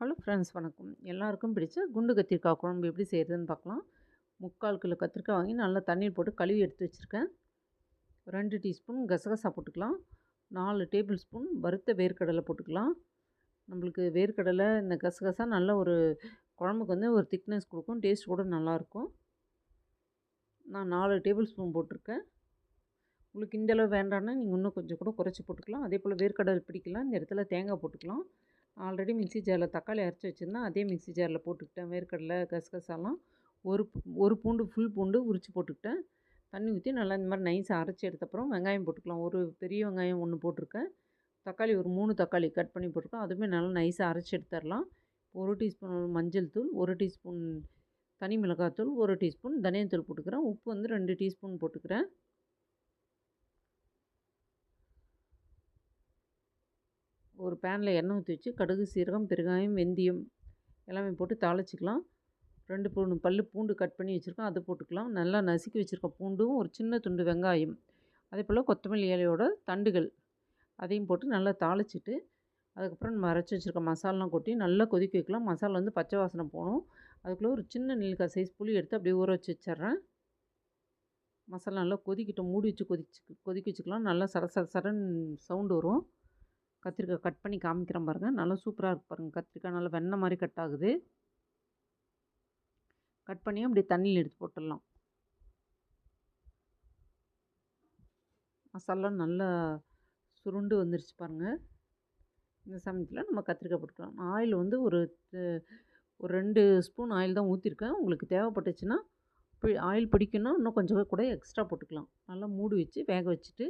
Hello friends வணக்கம். எல்லாருக்கும் பிடிச்ச குண்டு கத்திரிக்காய் குழம்பு எப்படி செய்கிறதுன்னு பார்க்கலாம். முக்கால் கிலோ கத்திரிக்காய் வாங்கி நல்லா தண்ணீர் போட்டு கழுவி எடுத்து வச்சுருக்கேன். ரெண்டு டீஸ்பூன் கசகசா போட்டுக்கலாம். நாலு டேபிள் ஸ்பூன் வறுத்த வேர்க்கடலை போட்டுக்கலாம். நம்மளுக்கு வேர்க்கடலை இந்த கசகசா நல்ல ஒரு குழம்புக்கு வந்து ஒரு திக்னஸ் கொடுக்கும். டேஸ்ட் கூட நல்லாயிருக்கும். நான் நாலு டேபிள் ஸ்பூன் போட்டிருக்கேன். உங்களுக்கு இந்தளவு வேண்டான்னா வேண்டாம்னா நீங்கள் இன்னும் கொஞ்சம் கூட குறைச்சி போட்டுக்கலாம். அதே போல் வேர்க்கடலை பிடிக்கலாம். இந்த இடத்துல தேங்காய் போட்டுக்கலாம். ஆல்ரெடி மிக்ஸி ஜாரில் தக்காளி அரைச்சி வச்சுருந்தேன். அதே மிக்ஸி ஜாரில் போட்டுக்கிட்டேன். வேர்க்கடலை கசகசாலாம் ஒரு ஒரு பூண்டு ஃபுல் பூண்டு உரித்து போட்டுக்கிட்டேன். தண்ணி ஊற்றி நல்லா இந்த மாதிரி நைஸாக அரைச்சி எடுத்தப்புறம் வெங்காயம் போட்டுக்கலாம். ஒரு பெரிய வெங்காயம் ஒன்று போட்டிருக்கேன். தக்காளி ஒரு மூணு தக்காளி கட் பண்ணி போட்டிருக்கேன். அதுவுமே நல்லா நைஸாக அரைச்சி எடுத்துடலாம். ஒரு டீஸ்பூன் மஞ்சள் தூள் ஒரு டீஸ்பூன் தனி மிளகாத்தூள் ஒரு டீஸ்பூன் தனியாத்தூள் போட்டுக்கிறேன். உப்பு வந்து ரெண்டு டீஸ்பூன் போட்டுக்கிறேன். ஒரு பேனில் எண்ணெய் ஊற்றி வச்சு கடுகு சீரகம் பெருங்காயம் வெந்தயம் எல்லாமே போட்டு தாளிச்சிக்கலாம். ரெண்டு பூண்டு பல் பூண்டு கட் பண்ணி வச்சுருக்கோம். அதை போட்டுக்கலாம். நல்லா நசுக்கி வச்சுருக்கோம் பூண்டும் ஒரு சின்ன துண்டு வெங்காயம் அதே போல் கொத்தமல்லி இலையோட தண்டுகள் அதையும் போட்டு நல்லா தாளிச்சிட்டு அதுக்கப்புறம் நம்ம அரைச்சி வச்சுருக்க மசாலாம் கொட்டி நல்லா கொதிக்க வைக்கலாம். மசாலா வந்து பச்சை வாசனை போகணும். அதுக்குள்ளே ஒரு சின்ன நெல்லிக்காய் சைஸ் புளி எடுத்து அப்படியே ஊற வச்சு வச்சிட்றேன். மசாலா நல்லா கொதிக்கிட்டோம். மூடி வச்சு கொதிச்சு கொதிக்க வச்சுக்கலாம். நல்லா சட சட சடன் சவுண்டு வரும். கத்திரிக்காய் கட் பண்ணி காமிக்கிறேன் பாருங்கள் நல்லா சூப்பராக இருக்குது பாருங்கள் கத்திரிக்காய் நல்லா வெண்ணெய் மாதிரி கட் ஆகுது. கட் பண்ணி அப்படியே தண்ணியில் எடுத்து போட்டுடலாம். மசாலா நல்லா சுருண்டு வந்துருச்சு பாருங்கள் இந்த சமயத்தில் நம்ம கத்திரிக்காய் போட்டுக்கலாம். ஆயில் வந்து ஒரு ஒரு ரெண்டு ஸ்பூன் ஆயில் தான் ஊற்றிருக்கேன் உங்களுக்கு தேவைப்பட்டுச்சுன்னா ஆயில் பிடிக்கணும் இன்னும் கொஞ்சம் கூட எக்ஸ்ட்ரா போட்டுக்கலாம். நல்லா மூடி வச்சு வேக வச்சுட்டு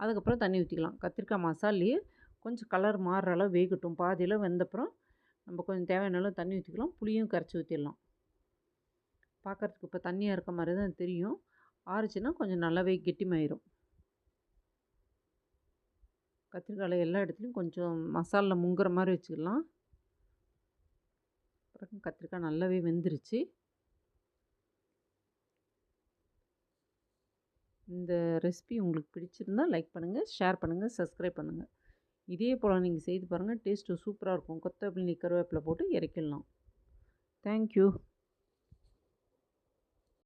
அதுக்கப்புறம் தண்ணி ஊற்றிக்கலாம் கத்திரிக்காய் மசாலையே கொஞ்சம் கலர் மாறுற அளவு வேகட்டும். பாதியில் வெந்தப்புறம் நம்ம கொஞ்சம் தேவையான அளவு தண்ணி ஊற்றிக்கலாம் புளியும் கரைச்சி ஊற்றிடலாம் பார்க்குறதுக்கு இப்போ தண்ணியாக இருக்க மாதிரி தான் தெரியும். ஆறுச்சுன்னா கொஞ்சம் நல்லாவே கெட்டிமாயிரும். கத்திரிக்காயில் எல்லா இடத்துலையும் கொஞ்சம் மசாலில் முங்குற மாதிரி வச்சுக்கலாம். அப்புறம் கத்திரிக்காய் நல்லாவே வெந்துருச்சு. இந்த ரெசிபி உங்களுக்கு பிடிச்சிருந்தால் லைக் பண்ணுங்கள் ஷேர் பண்ணுங்கள் சப்ஸ்கிரைப் பண்ணுங்கள் இதே போல் நீங்கள் செய்து பாருங்கள் டேஸ்ட்டு சூப்பராக இருக்கும். கொத்தமல்லி கருவேப்பிலை போட்டு இறக்கிடலாம். தேங்க்யூ